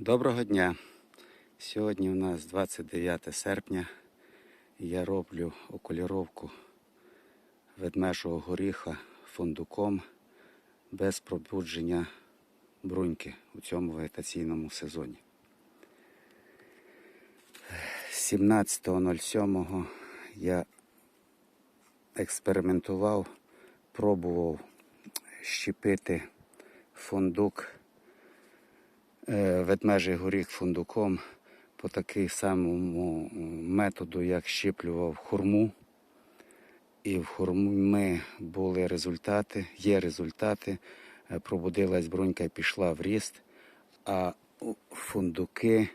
Доброго дня! Сьогодні у нас 29 серпня. Я роблю окуліровку ведмежого горіха фундуком без пробудження бруньки у цьому вегетаційному сезоні. 17.07 я експериментував, пробував щепити фундук ведмежий горіх фундуком по такий самому методу, як щеплював хурму. І в хурми були результати, є результати. Е, Пробудилась брунька і пішла в ріст, а фундуки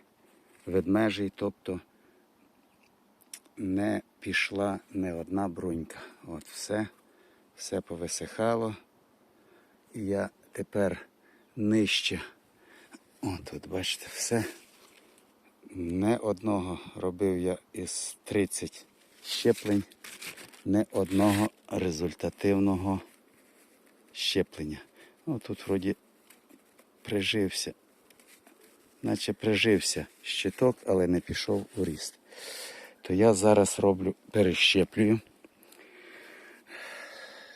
ведмежий, тобто не пішла не одна брунька. От все, все повисихало. І я тепер нижче. От тут бачите, все. Не одного робив я із 30 щеплень, не одного результативного щеплення. Ну, тут вроді прижився, наче прижився щиток, але не пішов у ріст. То я зараз роблю, перещеплюю.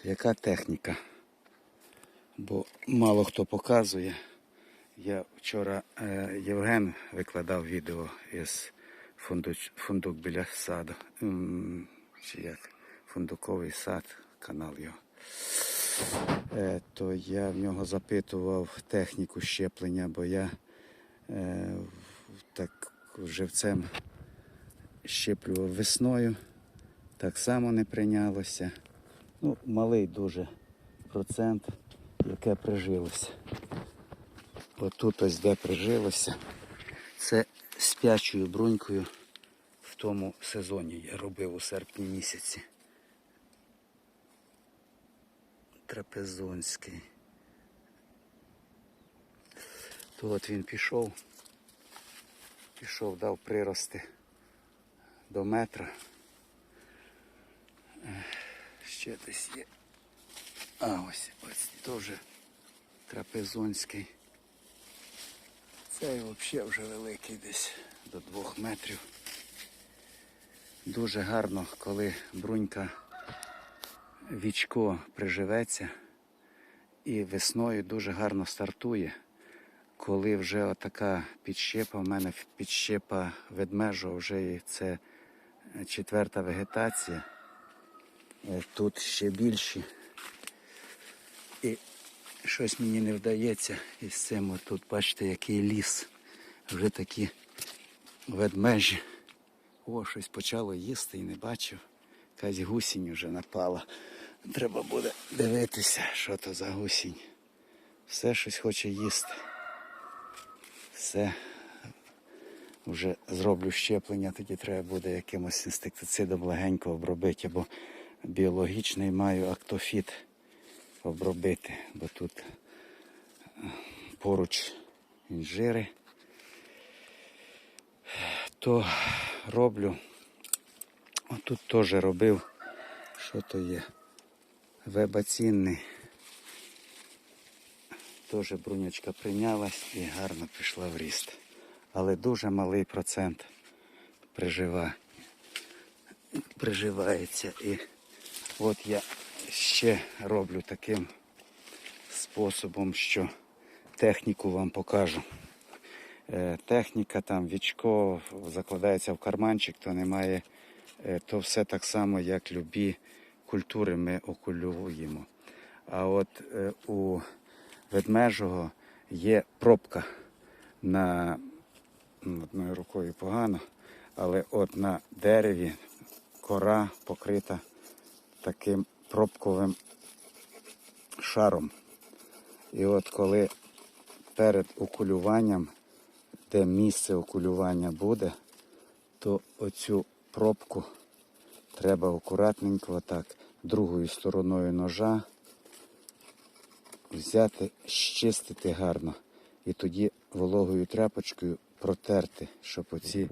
Яка техніка? Бо мало хто показує. Я вчора е, Євген викладав відео із фундуч, фундук біля саду. Чи як фундуковий сад, канал його. Е, то я в нього запитував техніку щеплення, бо я е, так живцем щеплював весною. Так само не прийнялося. Ну, малий дуже процент, яке прижилося. Отут ось де прижилося. Це спячою брунькою в тому сезоні я робив у серпні місяці. Трапезонський. То от він пішов, пішов, дав прирости до метра. Ще десь є. А ось ось теж трапезонський. Цей взагалі вже великий десь до двох метрів. Дуже гарно, коли брунька вічко приживеться і весною дуже гарно стартує. Коли вже отака підщепа, в мене підщепа ведмежого вже це четверта вегетація. Е, Тут ще більші. І щось мені не вдається із цим. От Тут бачите, який ліс. Вже такі ведмежі. О, щось почало їсти і не бачив. Якась гусінь вже напала. Треба буде дивитися, що то за гусінь. Все щось хоче їсти. Все. Вже зроблю щеплення, тоді треба буде якимось інстиктицидом легенько обробити, або біологічний маю актофіт обробити, бо тут е, поруч інжири. То роблю. Отут теж робив, що то є. Вебацінний. Теж брунячка прийнялась і гарно пішла в ріст. Але дуже малий процент прижива, приживається. І от я ще роблю таким способом, що техніку вам покажу. Е, Техніка там вічко закладається в карманчик, то немає, е, то все так само, як любі культури ми окулюємо. А от е, у ведмежого є пробка на одною рукою погано, але от на дереві кора покрита таким пробковим шаром. І от коли перед окулюванням, де місце окулювання буде, то оцю пробку треба акуратненько отак другою стороною ножа взяти, щистити гарно і тоді вологою тряпочкою протерти, щоб оці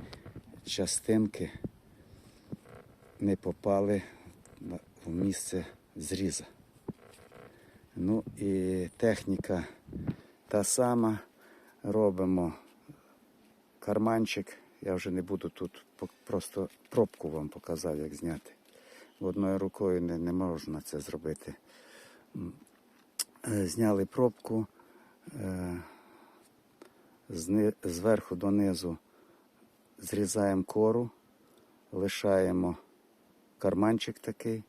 частинки не попали в місце зріза. Ну і техніка та сама. Робимо карманчик. Я вже не буду тут просто пробку вам показав, як зняти. Одною рукою не, не можна це зробити. Е, Зняли пробку е, зверху донизу зрізаємо кору, лишаємо карманчик такий,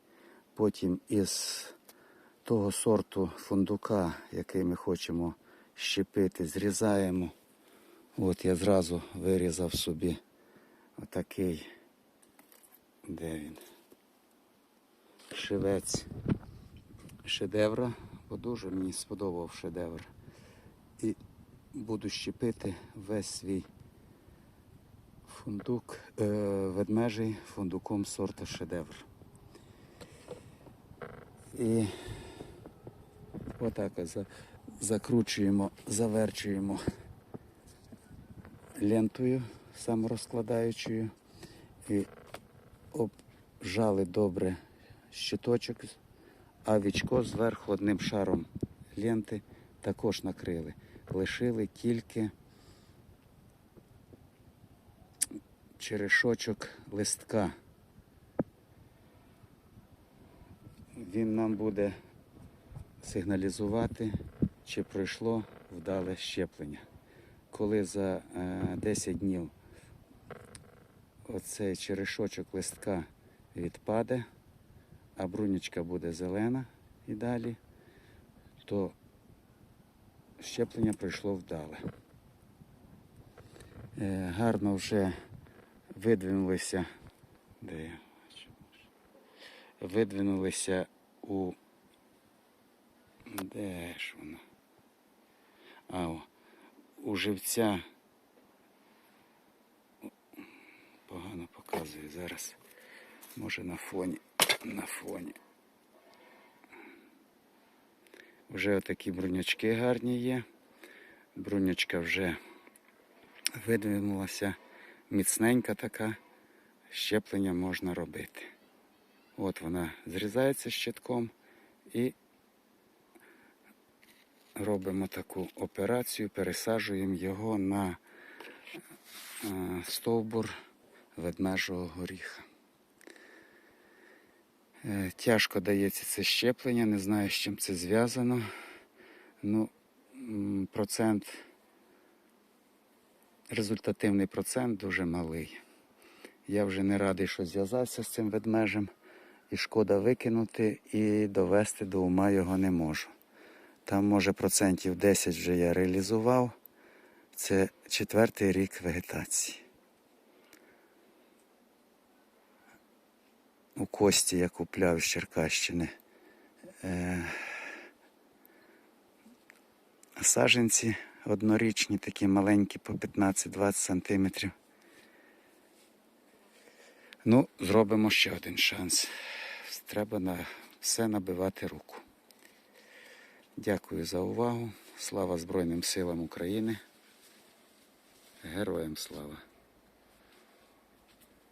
потім із того сорту фундука, який ми хочемо щепити, зрізаємо. От я зразу вирізав собі отакий, де він? Шивець шедевра, бо дуже мені сподобав шедевр. І буду щепити весь свій фундук, е, ведмежий фундуком сорта шедевр. І отак закручуємо, заверчуємо лентою саморозкладаючою і обжали добре щиточок, а вічко зверху одним шаром ленти також накрили. Лишили тільки черешочок листка. Він нам буде сигналізувати, чи пройшло вдале щеплення. Коли за е, 10 днів оцей черешочок листка відпаде, а брунічка буде зелена і далі, то щеплення пройшло вдале. Е, гарно вже видвинулися. Де я? Видвинулися у. Де ж воно? А, о, у живця. Погано показує зараз. Може на фоні. На фоні. Вже отакі брунячки гарні є. Брунячка вже видвинулася міцненька така, щеплення можна робити. От вона зрізається щитком і робимо таку операцію, пересаджуємо його на е, стовбур ведмежого горіха. Е, Тяжко дається це щеплення, не знаю, з чим це зв'язано. Ну, процент результативний процент дуже малий. Я вже не радий, що зв'язався з цим ведмежем, і шкода викинути, і довести до ума його не можу. Там, може, процентів 10 вже я реалізував. Це четвертий рік вегетації. У Кості я купляв з Черкащини. Е, саженці однорічні, такі маленькі по 15-20 сантиметрів. Ну, зробимо ще один шанс. Треба на все набивати руку. Дякую за увагу. Слава Збройним силам України. Героям слава!